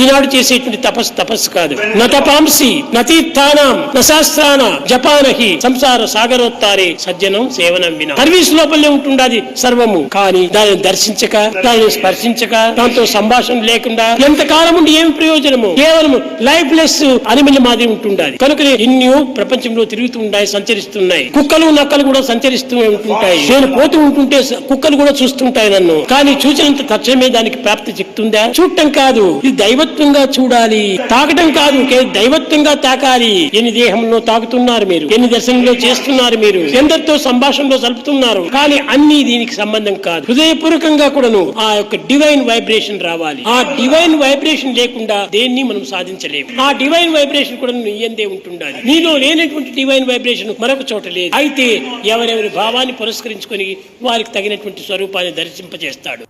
ఈనాడు చేసేటువంటి తపస్సు తపస్సు కాదు. న తపాంసి నతీర్థానం నశాస్త్రాన జపానహి సంసార సాగరోత్తారే సజ్జనం సేవనం విన. సర్వీస్ లోపలే ఉంటుండాది సర్వము. కానీ దానిని దర్శించక దానిని స్పర్శించక దాంతో సంభాషణ లేకుండా ఎంత కాలం ఉండి ఏమి ప్రయోజనము? కేవలం లైఫ్ లెస్ అనిమల్ మాదిరి ఉంటుండాలి కనుక ఎన్నో ప్రపంచంలో తిరుగుతూ ఉంటాయి సంచరిస్తున్నాయి. కుక్కలు నక్కలు కూడా సంచరిస్తూ ఉంటుంటాయి. నేను పోతూ ఉంటుంటే కుక్కలు కూడా చూస్తుంటాయి నన్ను. కానీ చూసినంత తక్షణమే దానికి ప్రాప్తి చెప్తుందా? చూడటం కాదు. ఇది దైవత్వంగా చూడాలి. తాగటం కాదు దైవత్వంగా తాకాలి ఎన్ని దేహంలో తాగుతున్నారు మీరు? ఎన్ని దర్శనంలో చేస్తున్నారు మీరు? ఎందరితో సంభాషణలో జరుపుతున్నారు? కానీ అన్ని దీనికి సంబంధం కాదు. హృదయపూర్వకంగా కూడాను ఆ యొక్క డివైన్ వైబ్రేషన్ రావాలి. ఆ డివైన్ వైబ్రేషన్ లేకుండా దేన్ని మనం సాధించలేము. ఆ డివైన్ వైబ్రేషన్ కూడా నీయందే ఉంటుండాలి. నీలో లేనటువంటి డివైన్ వైబ్రేషన్ మరొక చోట లేదు. అయితే ఎవరెవరి భావాన్ని పురస్కరించుకొని వారికి తగినటువంటి స్వరూపాన్ని దర్శింపజేస్తాడు.